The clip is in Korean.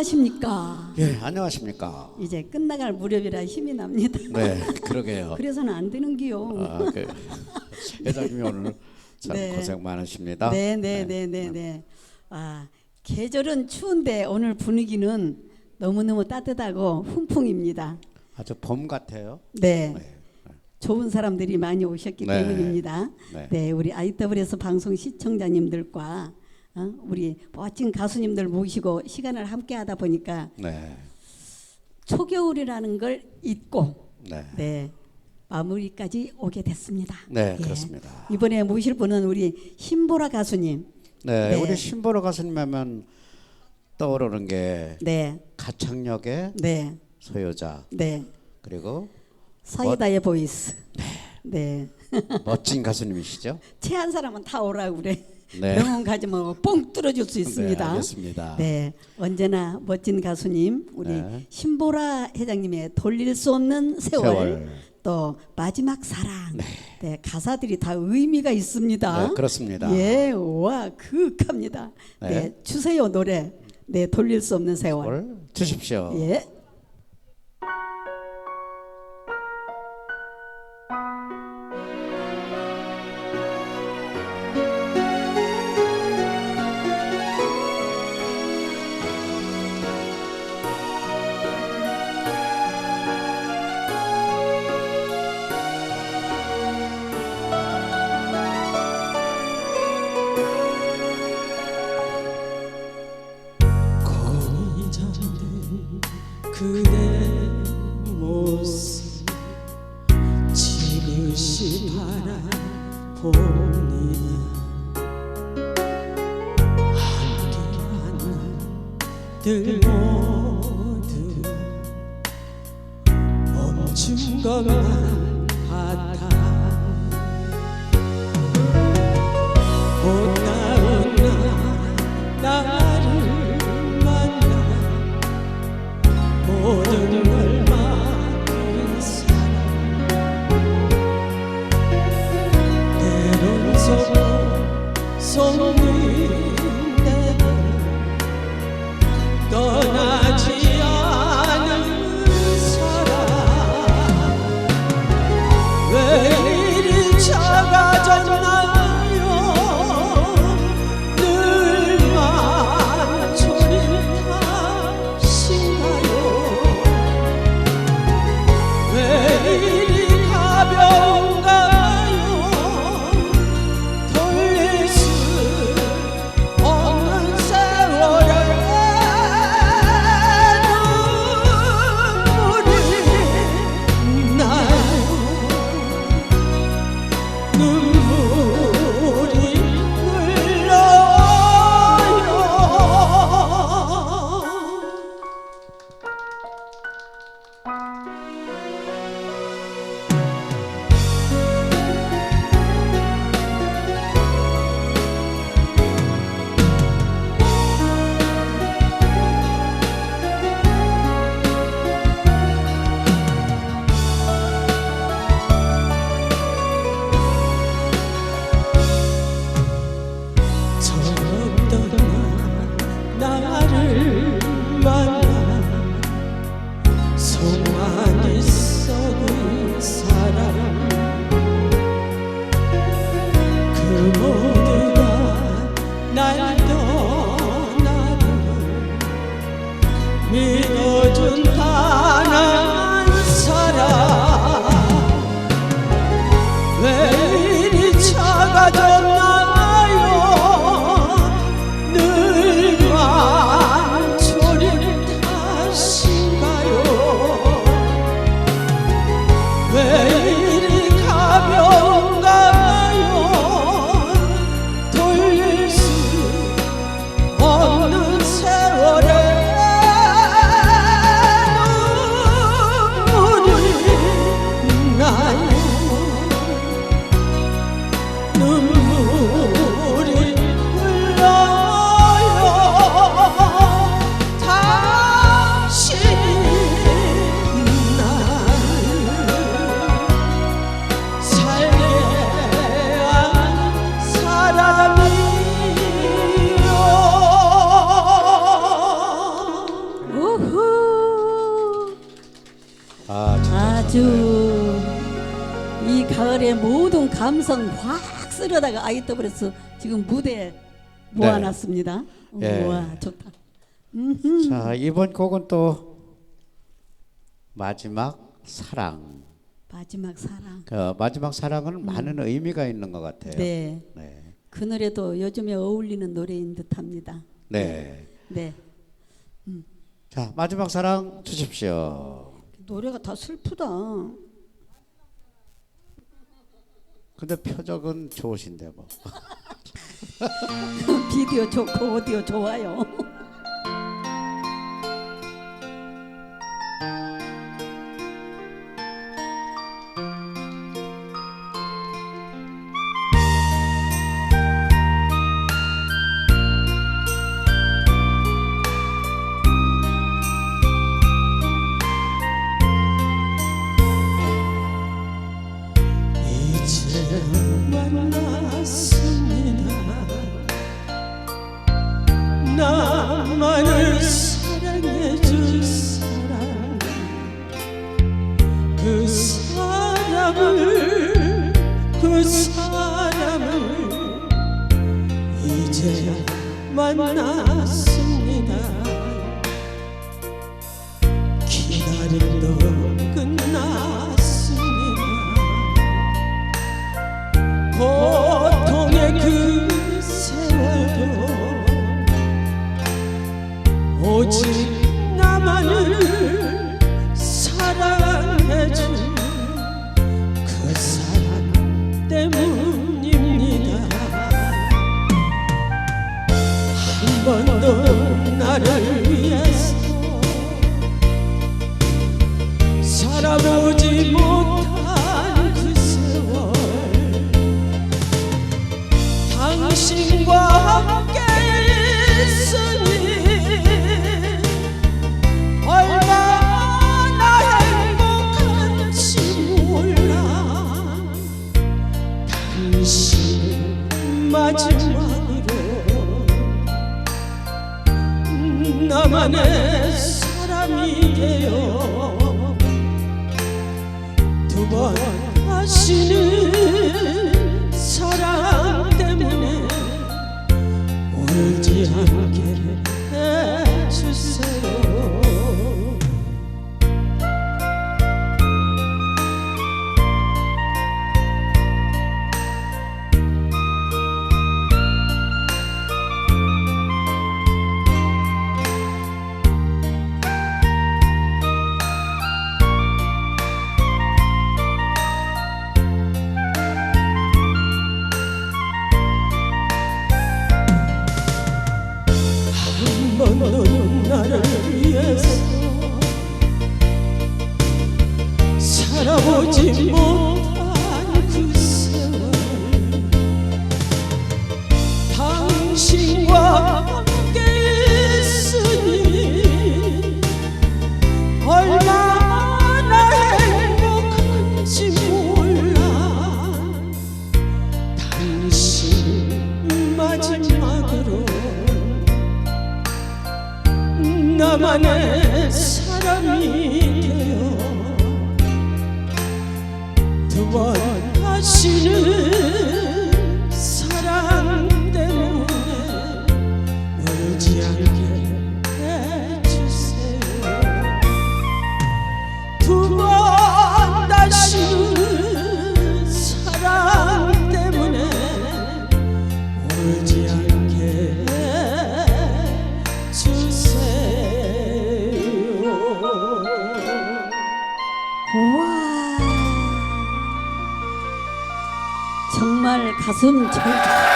안녕하십니까. 예, 안녕하십니까. 이제 끝나갈 무렵이라 힘이 납니다. 네, 그러게요. 그래서는 안 되는 기요. 아, 그, 회장님이 오늘 참 네. 고생 많으십니다. 네, 네, 네, 네, 네. 아 계절은 추운데 오늘 분위기는 너무 너무 따뜻하고 훈풍입니다. 아주 봄 같아요. 네. 네. 좋은 사람들이 많이 오셨기 네. 때문입니다. 네. 네, 우리 IWS 방송 시청자님들과 어, 우리 멋진 가수님들 모시고 시간을 함께 하다 보니까 네, 초겨울이라는 걸 잊고 네, 네 마무리까지 오게 됐습니다. 네, 예. 그렇습니다. 이번에 모실 분은 우리 신보라 가수님. 네, 네. 우리 신보러 가수님 하면 떠오르는 게 네, 가창력의 네, 소유자 네. 그리고 사이다의 보이스. 네. 멋진 가수님이시죠? 체한 사람은 다 오라고 그래. 네. 병원 가지 말고 뻥 뚫어줄 수 있습니다. 네, 알겠습니다. 네, 언제나 멋진 가수님 우리 네. 신보라 회장님의 돌릴 수 없는 세월, 세월. 또 마지막 사랑 네. 가사들이 다 의미가 있습니다. 네, 그렇습니다. 예, 와 그윽합니다. 네. 네. 주세요 노래. 네, 돌릴 수 없는 세월. 을 주십시오. 예. 들 모두 멈춘 것만 같아 소 이 가을의 모든 감성 확 쓸어다가 아이더블에서 지금 무대에 모아놨습니다. 예. 와 좋다. 자 이번 곡은 또 마지막 사랑. 마지막 사랑. 그 마지막 사랑은 많은 의미가 있는 것 같아요. 네. 네. 그 노래도 요즘에 어울리는 노래인 듯합니다. 네. 네. 자 마지막 사랑 주십시오. 노래가 다 슬프다. 근데 표적은 좋으신데 뭐. 비디오 좋고 오디오 좋아요. 나만을 사랑해줄 사람. 그 사람을 그 사람을 이제 만났습니다. 기다림도 사 나만의 사람이 되어 두 번 하시는 사랑 때문에 울지 않게 나만의 사람이 되어 두번 하시는 사랑 때문에 울지 않게 우와 정말 가슴 만들었습니다.